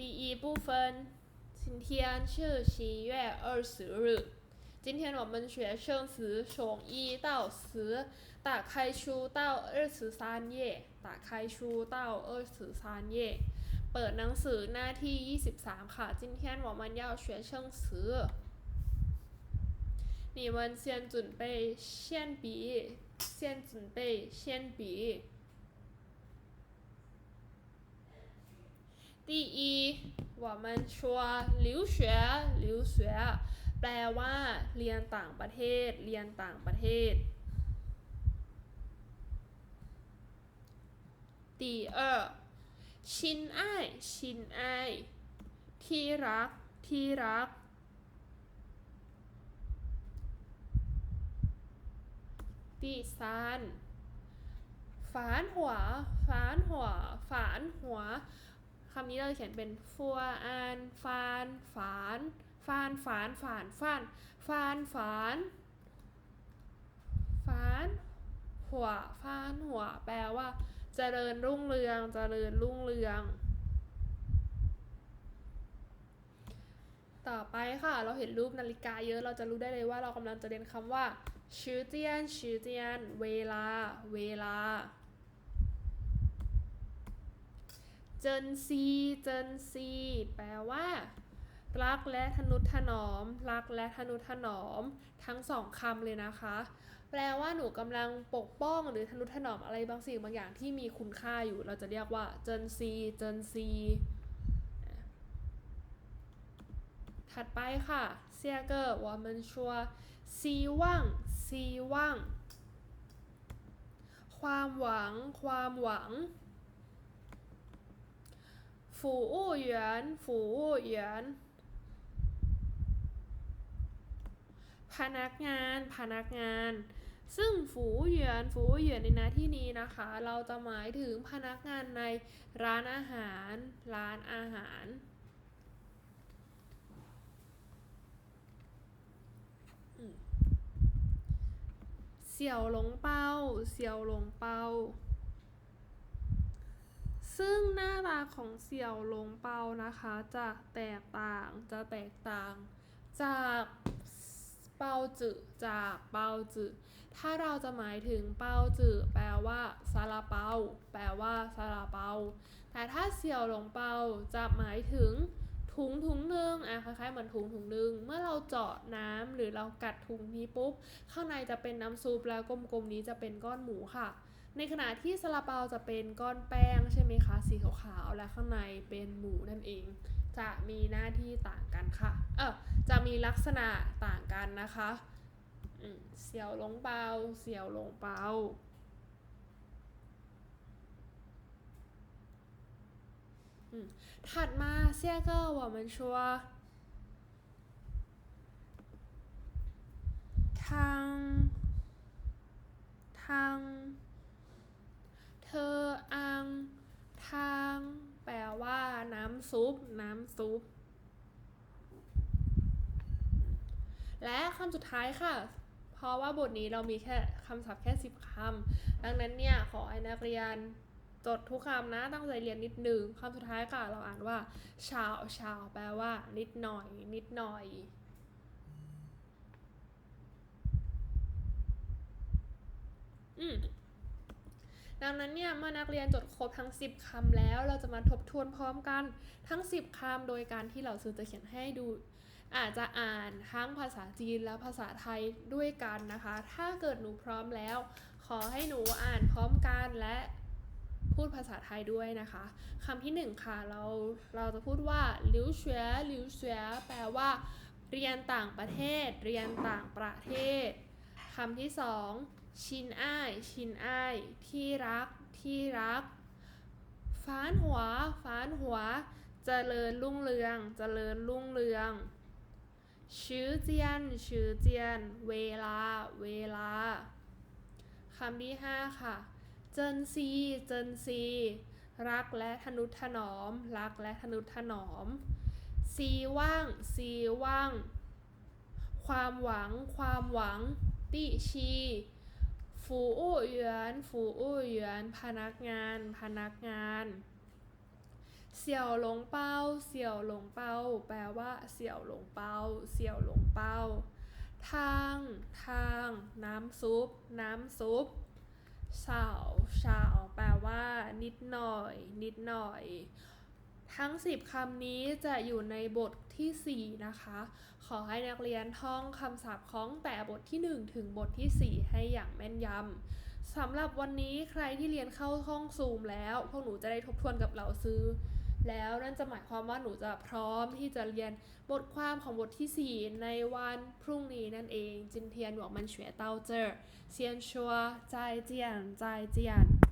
第一部分，今天是七月二十日。今天我们学生词从一到十，打开书到二十三页，打开书到二十三页。เปิดหนังสือหน้าที่ 23 ค่ะ今天我们要学生词你们先准备铅笔先准备铅笔 第一我们说留学留学แปลว่า เรียนต่างประเทศ เรียนต่างประเทศ第二ชินอ้ายชินอ้ายที่รัก ที่รัก 第三ฝานหัว ฝานหัว ฝานหัว คำนี้เราเขียนเป็นฟัวอานฟานฝานฟานฝานฝานฟานฟานฝานฝานหัวฟานหัว แปลว่าเจริญรุ่งเรืองเจริญรุ่งเรือง ต่อไปค่ะเราเห็นรูปนาฬิกาเยอะเราจะรู้ได้เลยว่าเรากำลังจะเรียนคำว่าชื่อเจียนชื่อเจียน เวลา เวลา เจนซีเจนซีแปลว่า รักและทนุถนอม รักและทนุถนอม ทั้งสองคำเลยนะคะ แปลว่าหนูกำลังปกป้องหรือทนุถนอมอะไรบางสิ่งบางอย่างที่มีคุณค่าอยู่ เราจะเรียกว่าเจนซีเจนซีถัดไปค่ะเซียเกอร์วอมันชัวซีว่างซีว่าง ความหวัง ความหวัง ฝูอู้หยวนฝูหยวนพนักงานพนักงาน ซึ่งฝูเหยือนฝูเหยือนในนาที่นี้นะคะ เราจะหมายถึงพนักงานในร้านอาหาร ร้านอาหาร เสี่ยวหลงเป้า เสี่ยวหลงเป้า ซึ่งหน้าตาของเสี่ยวหลงเปานะคะ จะแตกต่างจะแตกต่าง จากเปาจือจากเปาจือถ้าเราจะหมายถึงเปาจือแปลว่าซาลาเปาแปลว่าซาลาเปา แต่ถ้าเสี่ยวหลงเปาจะหมายถึงถุงถุงหนึ่งอะคล้ายๆเหมือนถุงถุงหนึ่งเมื่อเราเจาะน้ำหรือเรากัดถุงนี้ปุ๊บ ข้างในจะเป็นน้ำซุปแล้วกลมๆนี้จะเป็นก้อนหมูค่ะ ในขณะที่ซาลาเปาจะเป็นก้อนแป้งใช่ไหมคะสีขาวๆและข้างในเป็นหมูนั่นเอง จะมีหน้าที่ต่างกันค่ะ เออจะมีลักษณะต่างกันนะคะเสี่ยวหลงเปาเสี่ยวหลงเปาถัดมาเสี่ยเกอว่ามันชัวทาง ซุป น้ำซุป และคำสุดท้ายค่ะ เพราะว่าบทนี้เรามีแค่คำศัพท์แค่ 10คำดังนั้นเนี่ย ขอให้นักเรียนจดทุกคำนะตั้งใจเรียนนิดหนึ่งคำสุดท้ายค่ะเราอ่านว่าชาวชาวแปลว่า นิดหน่อย นิดหน่อยอืม ดังนั้นเนี่ยเมื่อนักเรียนจดครบทั้ง 10คำแล้ว เราจะมาทบทวนพร้อมกันทั้ง 10คำโดยการที่เราซื้อจะเขียนให้ดู อาจจะอ่านทั้งภาษาจีนและภาษาไทยด้วยกันนะคะ ถ้าเกิดหนูพร้อมแล้ว ขอให้หนูอ่านพร้อมกันและพูดภาษาไทยด้วยนะคะคำที่หนึ่งค่ะเราเราจะพูดว่าลิวเฉวยลิวเฉวยแปลว่า เรียนต่างประเทศ เรียนต่างประเทศคำที่สอง ชินอ้ายชินอ้ายที่รัก ที่รักฟ้านหัวฟ้านหัวเจริญรุ่งเรืองเจริญรุ่งเรืองชื่อเจียนชื่อเจียน เวลา เวลาคำที่ห้าค่ะ เจินซีเจินซี รักและทนุถนอม รักและทนุถนอม ซีว่างซีว่าง ความหวัง ความหวัง ติชี ฝูอู้เหวียนฝูอู้เหวียนพนักงาน พนักงานเสี่ยวหลงเปาเสี่ยวหลงเปาแปลว่าเสี่ยวหลงเปาเสี่ยวหลงเปาทาง ทาง น้ำซุป น้ำซุปสาวสาวแปลว่า นิดหน่อย นิดหน่อย ทั้ง 10คำนี้จะอยู่ในบททีสี่ 4 นะคะ ขอให้นักเรียนท่องคำศัพท์ของแต่บทที่ 1 ถึงบทที่ 4 ให้อย่างแม่นยำสำหรับวันนี้ใครที่เรียนเข้าห้องซูมแล้ว พวกหนูจะได้ทบทวนกับเราซื้อ แล้วนั่นจะหมายความว่าหนูจะพร้อมที่จะเรียนบทความของบทที่ 4 ในวันพรุ่งนี้นั่นเองจินเทียนหวกมันเฉวยเต้าเจอเซียนชัวใจเจียนใจายเจียน